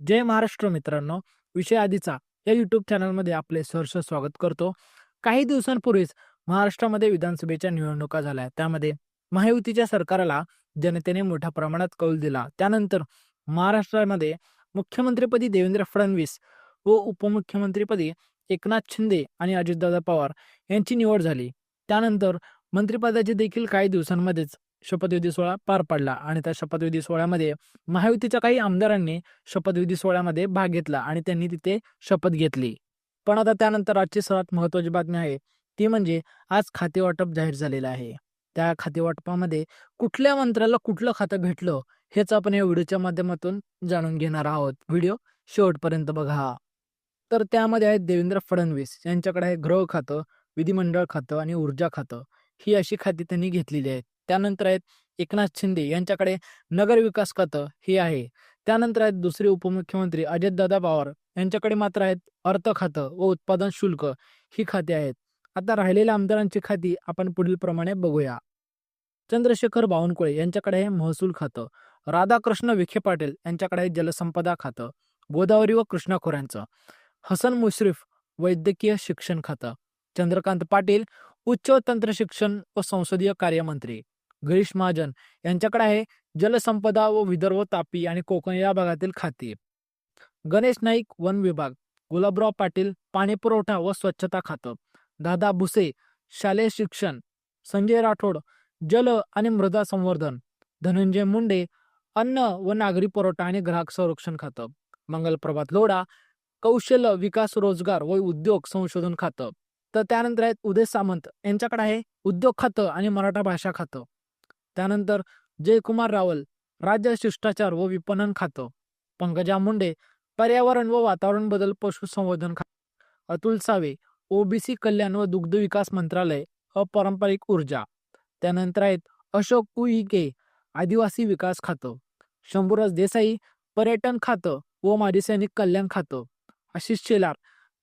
जय महाराष्ट्र मित्रांनो. विषय आधीचा या यूट्यूब चॅनलमध्ये आपले सहर्ष स्वागत करतो. काही दिवसांपूर्वीच महाराष्ट्रामध्ये विधानसभेच्या निवडणुका झाल्या. त्यामध्ये महायुतीच्या सरकारला जनतेने मोठ्या प्रमाणात कौल दिला. त्यानंतर महाराष्ट्रामध्ये मुख्यमंत्रीपदी देवेंद्र फडणवीस व उपमुख्यमंत्रीपदी एकनाथ शिंदे आणि अजितदादा पवार यांची निवड झाली. त्यानंतर मंत्रिपदाचे देखील काही दिवसांमध्येच शपथविधी सोहळा पार पडला आणि त्या शपथविधी सोहळ्यामध्ये महायुतीच्या काही आमदारांनी शपथविधी सोहळ्यामध्ये भाग घेतला आणि त्यांनी तिथे शपथ घेतली. पण आता त्यानंतर आजची सर्वात महत्वाची बातमी आहे ती म्हणजे आज खाते वाटप जाहीर झालेलं आहे. त्या खाते वाटपामध्ये कुठल्या मंत्र्याला कुठलं खातं भेटलं हेच आपण या व्हिडिओच्या माध्यमातून जाणून घेणार आहोत. व्हिडिओ शेवटपर्यंत बघा. तर त्यामध्ये आहेत देवेंद्र फडणवीस यांच्याकडे आहे गृह खातं विधिमंडळ खातं आणि ऊर्जा खातं. ही अशी खाती त्यांनी घेतलेली आहेत. त्यानंतर आहेत एकनाथ शिंदे यांच्याकडे नगर विकास खातं हे आहे. त्यानंतर आहेत दुसरे उपमुख्यमंत्री अजितदादा पवार यांच्याकडे मात्र आहेत अर्थ खातं व उत्पादन शुल्क ही खाती आहेत. आता राहिलेल्या आमदारांची खाती आपण पुढील प्रमाणे बघूया. चंद्रशेखर बावनकुळे यांच्याकडे आहे महसूल खातं. राधाकृष्ण विखे पाटील यांच्याकडे आहे जलसंपदा खातं. गोदावरी व कृष्णा खोऱ्यांचं हसन मुश्रीफ वैद्यकीय शिक्षण खातं. चंद्रकांत पाटील उच्च तंत्र शिक्षण व संसदीय कार्यमंत्री. गिरीश महाजन यांच्याकडे आहे जलसंपदा व विदर्भ तापी आणि कोकण या भागातील खाते. गणेश नाईक वन विभाग गुलाबराव पाटील पाणी पुरवठा व स्वच्छता खातं. दादा भुसे शालेय शिक्षण संजय राठोड जल आणि मृदा संवर्धन. धनंजय मुंडे अन्न व नागरी पुरवठा आणि ग्राहक संरक्षण खातं. मंगलप्रभात लोढा कौशल्य विकास रोजगार व उद्योग संशोधन खातं. तर त्यानंतर आहेत उदय सामंत यांच्याकडे आहे उद्योग खातं आणि मराठा भाषा खातं. त्यानंतर जयकुमार रावल राज्य शिष्टाचार व विपणन खातं पंकजा मुंडे पर्यावरण व वातावरण बदल पशुसंवर्धन खातं अतुल सावे ओबीसी कल्याण व दुग्ध विकास मंत्रालय अपारंपरिक ऊर्जा. त्यानंतर आहेत अशोक उईके आदिवासी विकास खातं शंभूराज देसाई पर्यटन खातं व माजी सैनिक कल्याण खातं. आशिष शेलार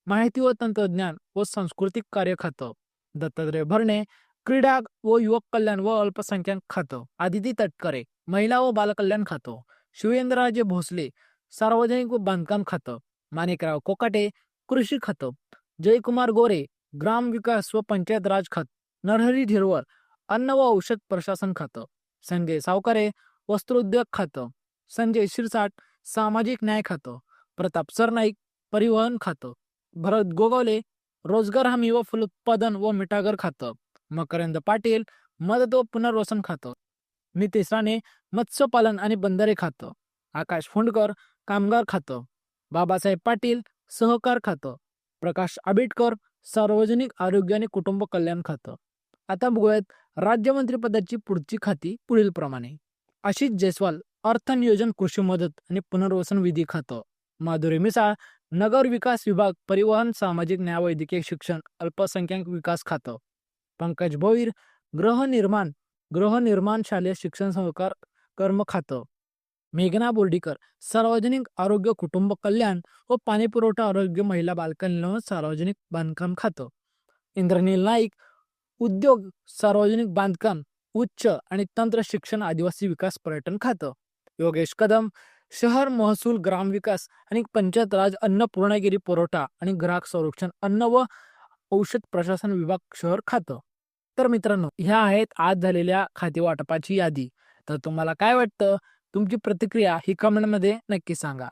माहिती व तंत्रज्ञान व सांस्कृतिक कार्य खातं. दत्तात्रय भरणे क्रीडा व युवक कल्याण व अल्पसंख्याक खातं. आदिती तटकरे महिला व बालकल्याण खातं. शिवेंद्रराजे भोसले सार्वजनिक व बांधकाम खातं. माणिकराव कोकाटे कृषी खातं. जयकुमार गोरे ग्राम विकास व पंचायत राज खात. नरहरी झिरवर अन्न व औषध प्रशासन खातं. संजय सावकारे वस्त्रोद्योग खातं. संजय शिरसाट सामाजिक न्याय खातं. प्रताप सरनाईक परिवहन खातं. भरत गोगावले रोजगार हमी व फलोत्पादन व मिठागर खातं. मकरंद पाटील मदत व पुनर्वसन खातं. नितेश राणे मत्स्यपालन आणि बंदरे खातं. आकाश फोंडकर कामगार खातं. बाबासाहेब पाटील सहकार खातं. प्रकाश आंबेडकर सार्वजनिक आरोग्य आणि कुटुंब कल्याण खातं. आता बघूयात राज्यमंत्रीपदाची पुढची खाती पुढील प्रमाणे आशिष जयस्वाल अर्थ नियोजन कृषी मदत आणि पुनर्वसन विधी खातं. माधुरी मिसाळ नगर विकास विभाग परिवहन सामाजिक न्याय वैद्यकीय शिक्षण अल्पसंख्याक विकास खातं. पंकज भोईर गृहनिर्माण गृहनिर्माण शालेय शिक्षण सहकार कर्म खातं मेघना बोर्डीकर सार्वजनिक आरोग्य कुटुंब कल्याण व पाणीपुरवठा आरोग्य महिला बालकल्याण सार्वजनिक बांधकाम खातं. इंद्रनील नाईक उद्योग सार्वजनिक बांधकाम उच्च आणि तंत्र शिक्षण आदिवासी विकास पर्यटन खातं. योगेश कदम शहर महसूल ग्रामविकास आणि पंचायत राज अन्न पूर्णगिरी पुरवठा आणि ग्राहक संरक्षण अन्न व औषध प्रशासन विभाग शहर खातं. तर मित्रांनो ह्या आहेत आज झालेल्या खाते वाटपाची यादी. तर तुम्हाला काय वाटतं? तुमची प्रतिक्रिया ही कमेंटमध्ये नक्की सांगा.